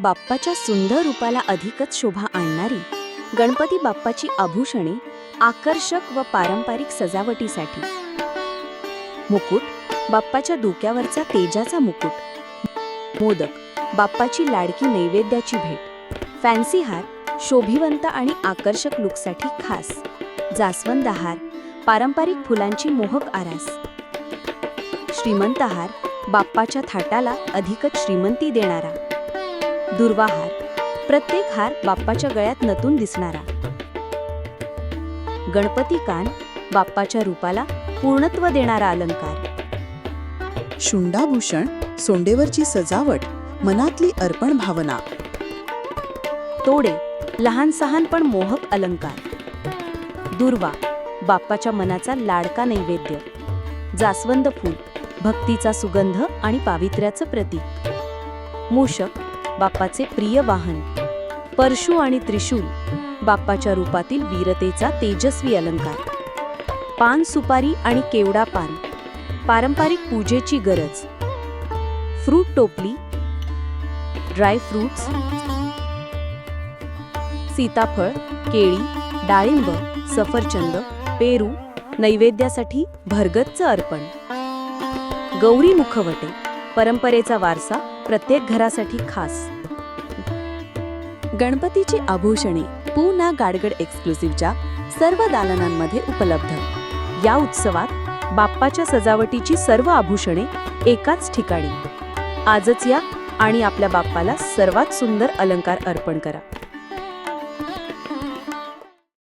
बाप्पाच्या सुंदर रूपाला अधिकच शोभा आणणारी गणपती बाप्पाची आभूषणे आकर्षक व पारंपरिक सजावटीसाठी. मुकुट बाप्पाच्या डोक्यावरचा तेजाचा मुकुट. मोदक बाप्पाची लाडकी नैवेद्याची भेट. फॅन्सी हार शोभिवंत आणि आकर्षक लुकसाठी खास. जास्वंद हार पारंपरिक फुलांची मोहक आरास. श्रीमंत हार बाप्पाच्या थाटाला अधिकच श्रीमंती देणारा. दुर्वा हार. प्रत्येक हार बाप्पाच्या गळ्यात नतून दिसणारा. गणपती कान बाप्पाच्या रूपाला पूर्णत्व देणारा अलंकार. शुंडाभूषण सोंडेवरची सजावट मनातली अर्पण भावना. तोडे लहान सहान पण मोहक अलंकार. दुर्वा बाप्पाच्या मनाचा लाडका नैवेद्य. जास्वंद फूल भक्तीचा सुगंध आणि पावित्र्याचं प्रतीक. मूषक बाप्पाचे प्रिय वाहन. परशु आणि त्रिशूल बाप्पाच्या रूपातील वीरतेचा तेजस्वी अलंकार. पान सुपारी आणि केवडा पान पारंपरिक पूजेची गरज. फ्रूट टोपली ड्राय फ्रूट्स सीताफळ केळी डाळिंब सफरचंद पेरू नैवेद्यासाठी भरगतचं अर्पण. गौरी मुखवटे परंपरेचा वारसा प्रत्येक घरासाठी खास. गणपतीची आभूषणे पूना गाडगड एक्सक्लुसिव्हच्या सर्व दालनांमध्ये उपलब्ध. या उत्सवात बाप्पाच्या सजावटीची सर्व आभूषणे एकाच ठिकाणी. आजच या आणि आपल्या बाप्पाला सर्वात सुंदर अलंकार अर्पण करा.